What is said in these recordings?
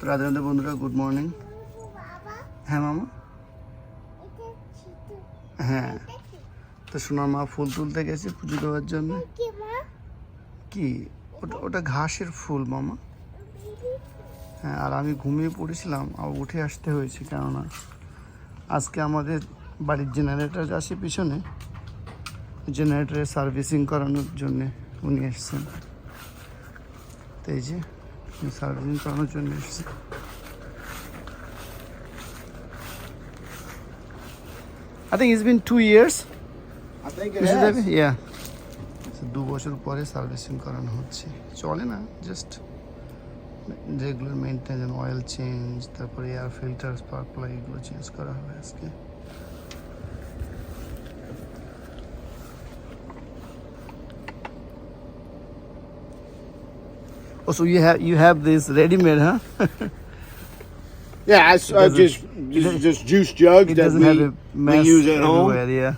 তো রাধে রাধে বন্ধুরা good morning হ্যাঁ মামা? হ্যাঁ। তো সোনার মা ফুল তুলতে গেছে পুজো দেওয়ার জন্য। কি? ওটা ওটা ঘাসের ফুল, মামা। হ্যাঁ আর আমি ঘুমিয়ে পড়েছিলাম আর উঠে আসতে হয়েছে, কেননা আজকে আমাদের বাড়ির জেনারেটর আসে পিছনে। জেনারেটরের সার্ভিসিং করানোর জন্যে উনি এসছেন। তো এই যে সার্ভিসিং করানোর জন্য এসছে I think it's been two years. I think it Mr. has. Yeah. দু বছর পরে সার্ভিসিং করানো হচ্ছে চলে না just regular maintenance oil change তারপরে এয়ার ফিল্টার স্পার্ক প্লাগ এগুলো চেঞ্জ করা হবে আজকে Oh, so you have you have this ready-made, huh? Yeah, I, s- I doesn't- just it just, just juice jugs It that doesn't we, have a we mess use at home. everywhere, yeah.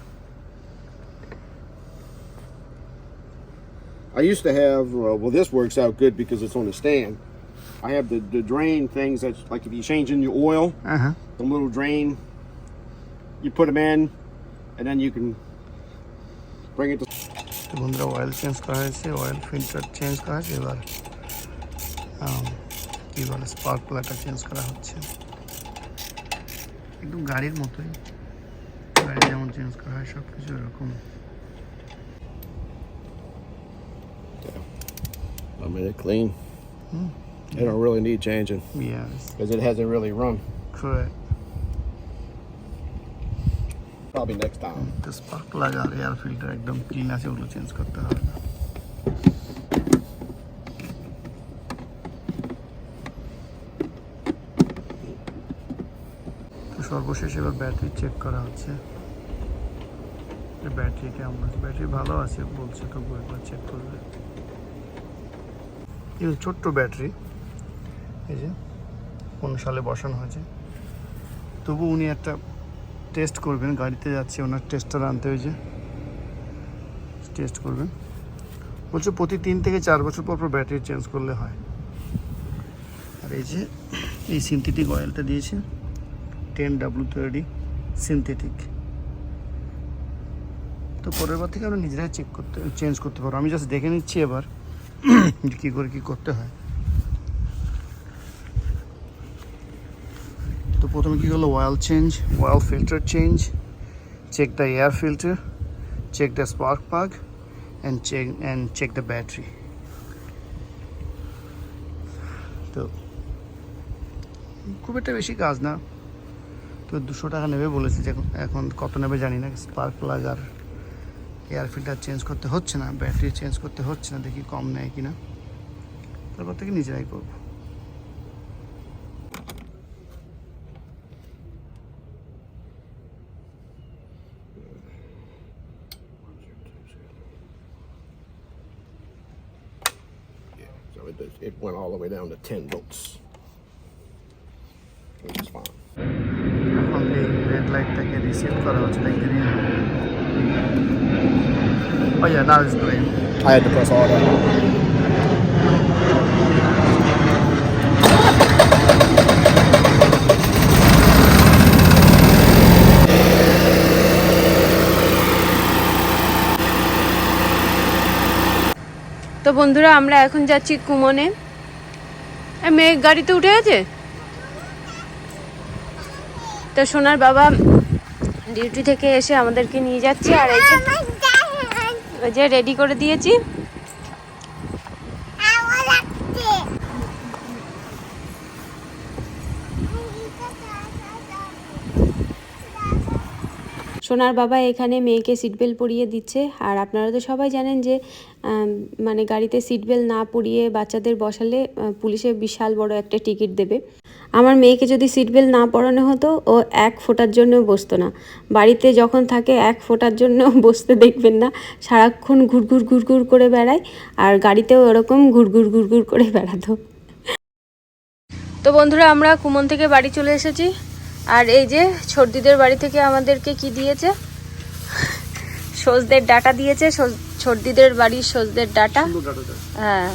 I used to have. Uh, well, this works out good because it's on a stand. I have the, the drain things that's like if you're changing your oil, Uh-huh. the little drain. You put them in, and then you can bring it to. তো বন্ধুরা oil change করা হয়েছে oil filter change করা হয়েছে এবার আম, কী বলে spark প্লাগটা change করা হচ্ছে। একদম গাড়ির মতোই। গাড়ি যেমন চেঞ্জ করা হয় সব কিছু এরকম। I made it clean. They don't really need changing. Yes because it hasn't really run. correct. Probably next time. তো স্পার্ক প্লাগ আর এয়ার ফিল্টার একদম ক্লিন আছে ওগুলো চেঞ্জ করতে হবে না। সর্বশেষ এবার ব্যাটারি চেক করা হচ্ছে। ব্যাটারি কেমন আছে? ব্যাটারি ভালো আছে বলছে তবু একবার চেক করবে। এই ছোট্ট ব্যাটারি, এই যে কোন সালে বসানো হয়েছে। তবু উনি একটা টেস্ট করবেন, গাড়িতে যাচ্ছে, ওনার টেস্টার আনতে হয়েছে। টেস্ট করবেন। বলছে প্রতি তিন থেকে চার বছর পর পর ব্যাটারি চেঞ্জ করলে হয়। আর এই যে এই সিনথেটিক অয়েলটা দিয়েছে। টেন ডাব্লু থার্টি সিনথেটিক তো পরের বার থেকে আমরা নিজেরাই চেক করতে চেঞ্জ করতে পারব। আমি জাস্ট দেখে নিচ্ছি এবার কী করে কী করতে হয়। তো প্রথমে কী হলো? Oil change oil filter change check the air filter check the spark plug and check and check the battery তো খুব একটা বেশি কাজ না। তো দুশো টাকা নেবে বলেছে যে এখন- কত নেবে জানি না স্পার্ক প্লাগ আর এয়ার ফিল্টার চেঞ্জ করতে হচ্ছে না ব্যাটারি চেঞ্জ করতে হচ্ছে না, দেখি কম নেয় কি না তারপর থেকে নিজেরাই করব it went all the way down to 10 volts. Which is fine. এখন এই রেড রিসিভ করা হচ্ছে like green oh yeah now is green I had to press তো বন্ধুরা আমরা এখন যাচ্ছি কুমনে। মেয়ে গাড়িতে উঠে গেছে? তো সোনার বাবা ডিউটি থেকে এসে আমাদেরকে নিয়ে যাচ্ছে, আর এই যে ওই যে রেডি করে দিয়েছি। সোনার বাবা এখানে মেয়েকে সিট বেল্ট পরিয়ে দিচ্ছে, আর আপনারা তো সবাই জানেন যে মানে গাড়িতে সিট বেল্ট না পরিয়ে বাচ্চাদের বসালে পুলিশে বিশাল বড় একটা টিকিট দেবে। আমার মেয়েকে যদি সিট বেল্ট না পরানো হতো ও এক ফোটার জন্য বসতো না। বাড়িতে যখন থাকে এক ফোটার জন্য বসতে দেখবেন না। সারাক্ষণ ঘুরঘুর ঘুরঘুর করে বেড়ায় আর গাড়িতেও ওরকম ঘুরঘুর ঘুরঘুর করে বেড়াতো। তো বন্ধুরা আমরা কুমন থেকে বাড়ি চলে এসেছি। আর এই যে ছর্দিদের বাড়ি থেকে আমাদেরকে কি দিয়েছে? সজদের ডাটা দিয়েছে। ছর্দিদের বাড়ির সজদের ডাটা। হ্যাঁ।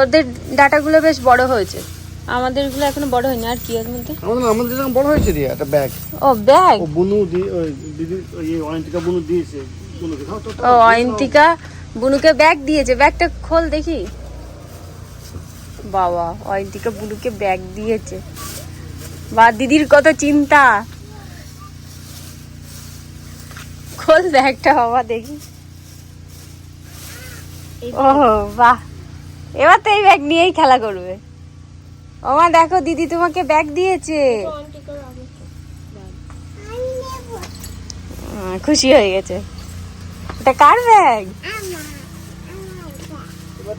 ওদের ডাটাগুলো বেশ বড় হয়েছে। আমাদেরগুলো এখনও বড় হয়নি আর কি এর মধ্যে? আমাদের আমাদের যেরকম বড় হয়েছে রে একটা ব্যাগ ও ব্যাগ ও বুনু দিয়ে ওই দিদি ওই অয়ন্তিকা বুনু দিয়েছে। বুনুকে ও অয়ন্তিকা বুনুকে ব্যাগ দিয়েছে। ব্যাগটা খোল দেখি। বাবা অয়ন্তিকা বুনুকে ব্যাগ দিয়েছে। বা দিদির কত চিন্তা। খোল ব্যাগটা বাবা দেখি। ও বাহ। এবার তো এই ব্যাগ নিয়েই খেলা করবে। ওমা দেখো দিদি তোমাকে ব্যাগ দিয়েছে আহ, খুশি হয়ে গেছে এটা কার ব্যাগ এবার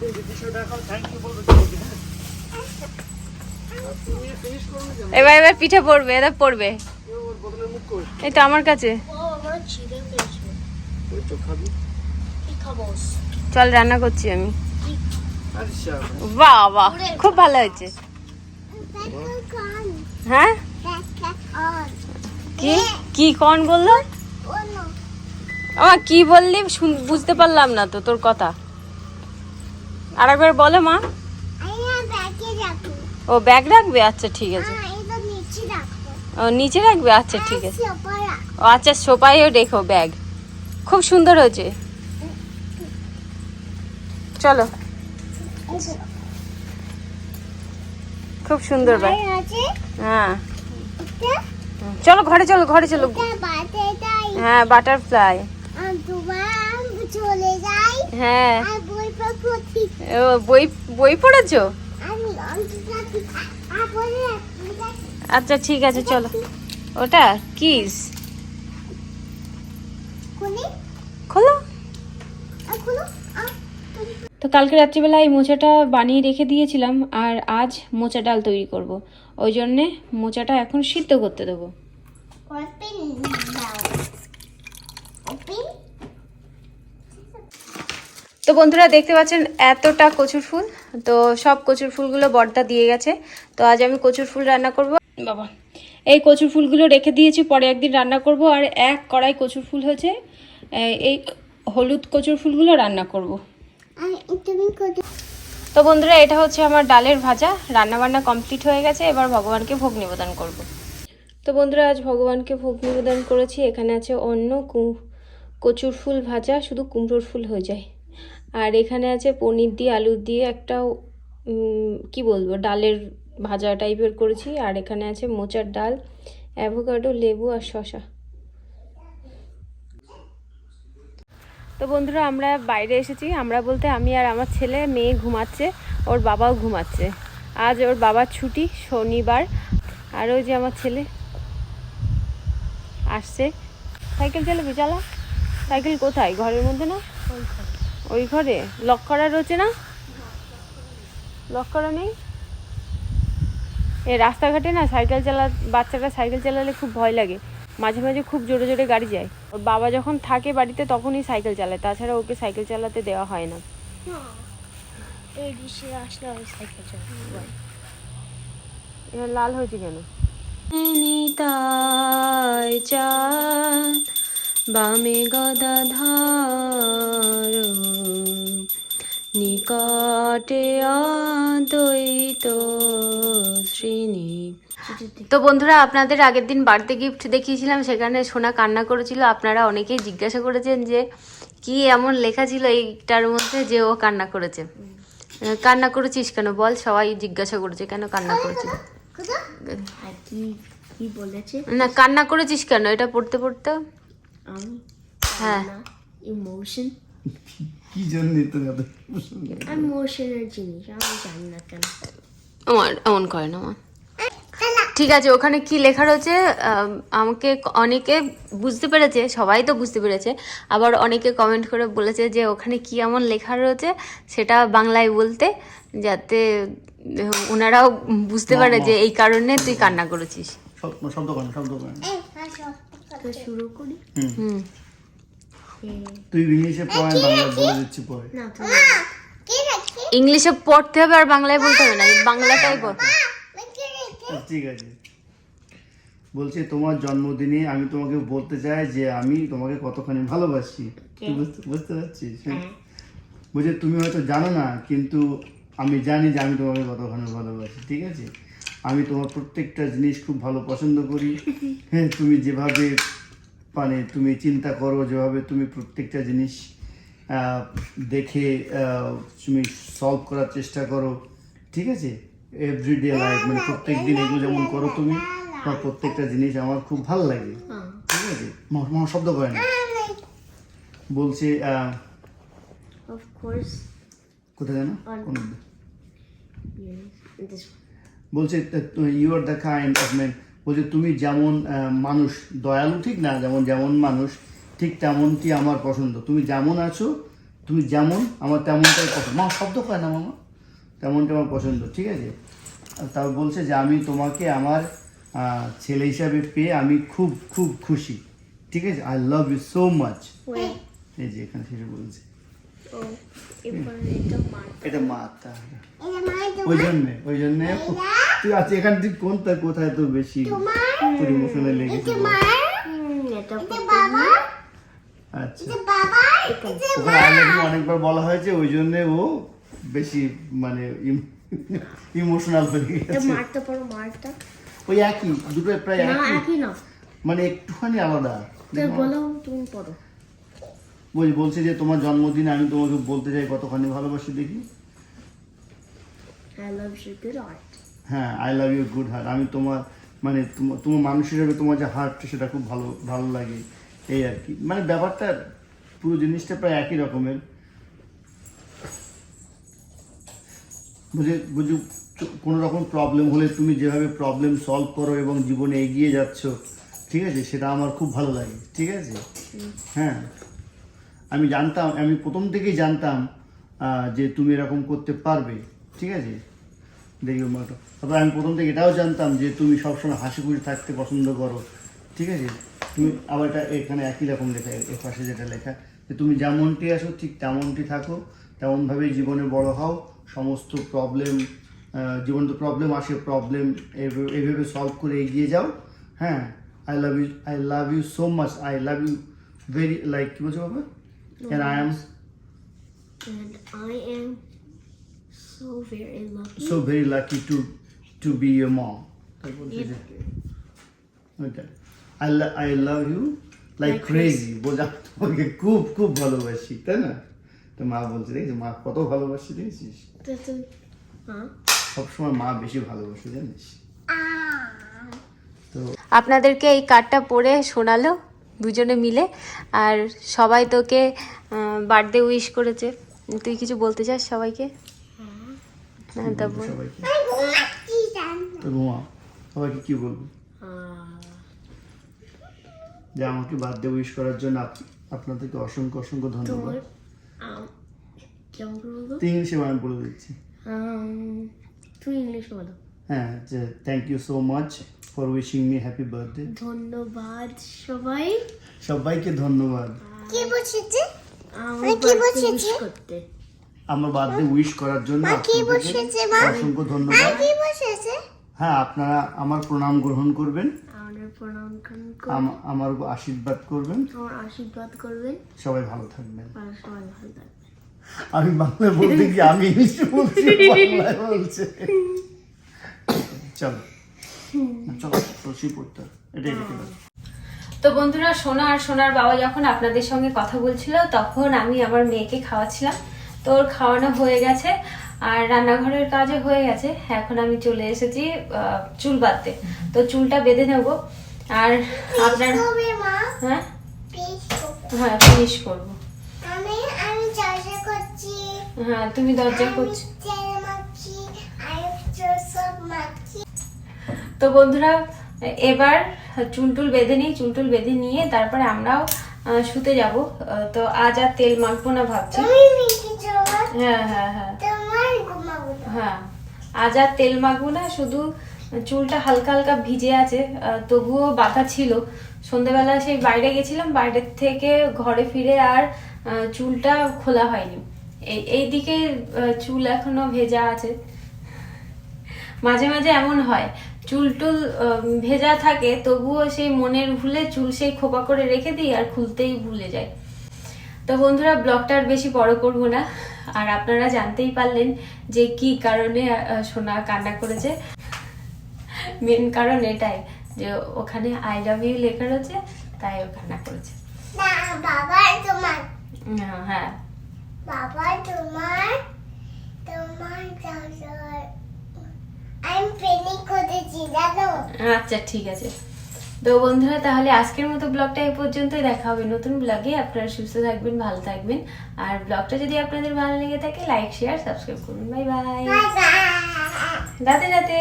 হ্যাঁ? এবার এবার পিঠে পড়বে এটা পড়বে এ ওর বোতলের মুখ কই? এই তো আমার কাছে। চল রান্না করছি আমি বাহ বাহ খুব ভালো হয়েছে হ্যাঁ? কি? কি কন বলল? আমার কি বললি বুঝতে পারলাম না তো তোর কথা। আরেকবার বলো মা। ও, ব্যাগ রাখবে? আচ্ছা ঠিক আছে। ও, নিচে রাখবে? আচ্ছা ঠিক আছে। ও আচ্ছা সোপাইও রেখো ব্যাগ। খুব সুন্দর হয়েছে। চলো। খুব সুন্দর ব্যাগ হ্যাঁ। চলো ঘরে চলো ঘরে চলো। হ্যাঁ বাটারফ্লাই। হ্যাঁ। বই বই বই পড়েছো? আচ্ছা ঠিক আছে চলো। ওটা? কিস? খুলি। খোলো। তো কালকে রাত্রিবেলা এই মোচাটা বানিয়ে রেখে দিয়েছিলাম আর আজ মোচা ডাল তৈরি করব। ওই জন্যে মোচাটা এখন সিদ্ধ করতে দেবো। তো বন্ধুরা দেখতে পাচ্ছেন এতটা কচুর ফুল। তো সব কচুর ফুলগুলো বর্দা দিয়ে গেছে। তো আজ আমি কচুর ফুল রান্না করব। বাবা। এই কচুর ফুলগুলো রেখে দিয়েছি পরে একদিন রান্না করব আর এক কড়াই কচুর ফুল হয়েছে। এই- হলুদ কচুর ফুলগুলো রান্না করব। তো বন্ধুরা, এটা হচ্ছে আমার ডালের ভাজা। রান্না বান্না কমপ্লিট হয়ে গেছে, এবার ভগবানকে ভোগ নিবেদন করব। তো বন্ধুরা, আজ ভগবানকে ভোগ নিবেদন করেছি। এখানে আছে অন্য কচুর ফুল ভাজা, শুধু কুমড়োর ফুল হয়ে যায়। আর এখানে আছে পনির দিয়ে আলু দিয়ে একটা কি বলব, ডালের ভাজা টাইপের করেছি। আর এখানে আছে মোচার ডাল অ্যাভোকাডো লেবু আর শশা তো বন্ধুরা, আমরা বাইরে এসেছি। আমরা বলতে আমি আর আমার ছেলে, মেয়ে ঘুমাচ্ছে, ওর বাবাও ঘুমাচ্ছে। আজ ওর বাবার ছুটি, শনিবার। আর ওই যে আমার ছেলে আসছে। সাইকেল চালাবি, চালা। সাইকেল কোথায়? ঘরের মধ্যে না? ওই ঘরে। লক করা রয়েছে না? লক করা নেই? এ রাস্তাঘাটে না, সাইকেল চালা, বাচ্চারা সাইকেল চালালে খুব ভয় লাগে। মাঝে মাঝে খুব জোরে জোরে গাড়ি যায়। ওর বাবা যখন থাকে বাড়িতে তখনই সাইকেল চালায় তাছাড়া ওকে সাইকেল চালাতে দেওয়া হয় না। লাল হয়েছে কেন? নিতাই চাঁদ বামে গদা ধার নিকটে অদ্বৈত শ্রীনি তো বন্ধুরা আপনাদের আগের দিন বার্থডে গিফট দেখিয়েছিলাম সেখানে সোনা কান্না করেছিল। আপনারা অনেকেই জিজ্ঞাসা করেছেন যে কি এমন লেখা ছিল এইটার মধ্যে যে ও কান্না করেছে? কান্না করেছিস কেন? বল সবাই জিজ্ঞাসা করেছে কেন কান্না করেছিস আর কি কি বলেছে? না কান্না করেছিস কেন? এটা পড়তে পড়তে? আমি? হ্যাঁ। ইমোশন কি জন্য তো ইমোশনের জিনিস আমি জানি না কেন। আমার এমন করে না আমার। ঠিক আছে ওখানে কি লেখা রয়েছে? আমাকে অনেকে বুঝতে পেরেছে সবাই তো বুঝতে পেরেছে আবার অনেকে কমেন্ট করে বলেছে যে ওখানে কি এমন লেখা রয়েছে সেটা বাংলায় বলতে যাতে ওনারাও বুঝতে পারে যে এই কারণে তুই কান্না করেছিস। শব্দ শব্দ করে না, শব্দ করে না। তো শুরু করি? হুম। তুই ইংলিশে পড় বাংলা বলে দিচ্ছি পরে। ইংলিশে পড়তে হবে আর বাংলায় বলতে হবে না বাংলাটাই বল আচ্ছা, ঠিক আছে। বলছি তোমার জন্মদিনে আমি তোমাকে বলতে চাই যে আমি তোমাকে কতখানি ভালোবাসি। বুঝতে বুঝতে পারছিস? হ্যাঁ? বলছে তুমি হয়তো জানো না কিন্তু আমি জানি যে আমি তোমাকে কতখানি ভালোবাসি ঠিক আছে? আমি তোমার প্রত্যেকটা জিনিস খুব ভালো পছন্দ করি। হ্যাঁ তুমি যেভাবে মানে তুমি চিন্তা করো যেভাবে তুমি প্রত্যেকটা জিনিস দেখে তুমি সলভ করার চেষ্টা করো ঠিক আছে? এভরিডে লাইফ মানে প্রত্যেক দিন এগুলো যেমন করো তুমি তোমার প্রত্যেকটা জিনিস আমার খুব ভালো লাগে। ঠিক আছে? মা- মা শব্দ করে না। বলছে কোথায় জানো কোন বলছে you are the kind of man বলছে তুমি যেমন মানুষ দয়ালু ঠিক না? যেমন যেমন মানুষ ঠিক তেমনটি আমার পছন্দ। তুমি যেমন আছো তুমি যেমন আমার তেমনটাই পছন্দ। মা শব্দ হয় না মামা। তেমনটা আমার পছন্দ ঠিক আছে? আর তারপর বলছে যে আমি তোমাকে আমার ছেলে হিসাবে পেয়ে আমি খুব খুব খুশি ঠিক আছে? I love you so much. এই যে এখানে শেষে বলছে. এটা মার মা তাহলে ওই জন্যে ওই জন্যে। তুই আছে এখান থেকে কোনটা কোথায় তো বেশি তোর ইমোশনাল লেগেছে আচ্ছা। ইউ অনেকবার বলা হয়েছে ওই জন্যে ও বেশি মানে ইমোশনাল হয়ে এটা গেছে মারতে পারো মারটা। ওই একই দুটো প্রায় না একই। একই না। মানে একটুখানি আলাদা। তো বলো তুমি পড়ো। বল বলছে যে তোমার জন্মদিনে আমি তোমাকে বলতে চাই কতখানি ভালোবাসি দেখি। I love you good art হ্যাঁ I love you good heart আমি তোমার মানে তোমার তোমার মানুষ হিসেবে তোমার যে হার্ট সেটা খুব ভালো ভালো লাগে। এই আর কি। মানে ব্যাপারটা পুরো জিনিসটা প্রায় একই রকমের। বুঝে বুঝে কোনো রকম প্রবলেম হলে তুমি যেভাবে প্রবলেম সলভ করো এবং জীবনে এগিয়ে যাচ্ছ, ঠিক আছে? সেটা আমার খুব ভালো লাগে, ঠিক আছে? হ্যাঁ। আমি জানতাম, আমি প্রথম থেকেই জানতাম যে তুমি এরকম করতে পারবে, ঠিক আছে? দেখি মাটো তারপরে আমি প্রথম থেকে এটাও জানতাম যে তুমি সবসময় হাসি খুশি থাকতে পছন্দ করো, ঠিক আছে? তুমি আবার এটা এখানে একই রকম লেখা এর পাশে যেটা লেখা, যে তুমি যেমনটি আসো ঠিক তেমনটি থাকো, তেমনভাবেই জীবনে বড় হও সমস্ত প্রবলেম জীবনে তো প্রবলেম আসে প্রবলেম এইভাবে সলভ করে এগিয়ে যাও। হ্যাঁ I love you I love you so much I love you very like কী বলছো বাবা? And I am and I am so very lucky. so very lucky to to be your mom. ওইটা I, lo- I love you like Like crazy. বোঝা তোমাকে খুব খুব ভালোবাসি তাই না? তো মা বলছে দেখেছিস মা কত ভালোবাসি দেখেছিস huh? সবসময় মা বেশি ভালোবাসে জানিস? তো আপনাদেরকে এই কার্ডটা পড়ে শোনালো দুজনে মিলে আর সবাই তোকে বার্থডে উইশ করেছে। তুই কিছু বলতে চাস সবাইকে? হ্যাঁ। তা বল। সবাইকে? কি বলব? যে আমাকে বার্থডে উইশ করার জন্য আপনাদেরকে অসংখ্য অসংখ্য ধন্যবাদ। কেমন করে বলব তো ইংলিশে আমি বলে দিচ্ছি তুমি ইংলিশ বলো হ্যাঁ যে thank you so much for wishing me happy birthday ধন্যবাদ সবাই সবাইকে ধন্যবাদ কি বলছিস আমার কি birthday করতে। আমার বার্থডে উইশ করার জন্য অসংখ্য ধন্যবাদ। হ্যাঁ আপনারা আমার প্রণাম গ্রহণ করবেন। আমাদের প্রণাম আমার উপর আশীর্বাদ করবেন। আমার আশীর্বাদ করবেন। সবাই ভালো থাকবেন। আর সবাই ভালো থাকবেন। আমি বাংলায় বলতে গিয়ে আমি ইংলিশে বলছি বাংলায় বলছে। চলো। চলো রসি পড়তে। এটাই রেখে দাও তো বন্ধুরা সোনা আর সোনার বাবা যখন আপনাদের সঙ্গে কথা বলছিল তখন আমি আমার মেয়েকে খাওয়াচ্ছিলাম। তো ওর খাওয়ানো হয়ে গেছে। আর রান্নাঘরের কাজও হয়ে গেছে। এখন আমি চলে এসেছি চুল বাঁধতে। তো চুলটা বেঁধে নেব। আর আপনার হ্যাঁ? হ্যাঁ ফিনিশ করব। হ্যাঁ তুমি দরজা করছ তো বন্ধুরা এবার চুল টুল বেঁধে নিই চুল টুল বেঁধে নিয়ে তারপরে আমরাও শুতে যাব। তো আজ আর তেল মাখবো না ভাবছি। হ্যাঁ হ্যাঁ হ্যাঁ। হ্যাঁ। আজ আর তেল মাখবো না শুধু চুলটা হালকা হালকা ভিজে আছে তবুও বাঁধা ছিল। সন্ধেবেলা সেই বাইরে গেছিলাম বাইরের থেকে ঘরে ফিরে আর চুলটা খোলা হয়নি। এই আহ, চুল এখনও ভেজা আছে। মাঝে মাঝে এমন হয় চুল টুল ভেজা থাকে তবুও সেই মনের ভুলে চুল সেই খোপা করে রেখে দিই আর খুলতেই ভুলে যায় তো বন্ধুরা ব্লগটা আর বেশি বড় করব না। আর আপনারা জানতেই পারলেন যে কি কারণে সোনা কান্না করেছে। মেন কারণ এটাই যে ওখানে আই লাভ ইউ লেখা রয়েছে তাই ও কান্না করেছে। না বাবা তোমার। হ্যাঁ। বাবা তোমার তোমার আমি পেনি করেছি জানো? আচ্ছা ঠিক আছে। তো বন্ধুরা তাহলে আজকের মতো ব্লগটা এই পর্যন্তই দেখা হবে নতুন ব্লগে। আপনারা সুস্থ থাকবেন ভালো থাকবেন। আর ব্লগটা যদি আপনাদের ভালো লেগে থাকে লাইক শেয়ার সাবস্ক্রাইব করুন। বাই বাই দাঁতে রাতে।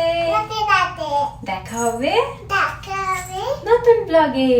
দেখা হবে নতুন ব্লগে।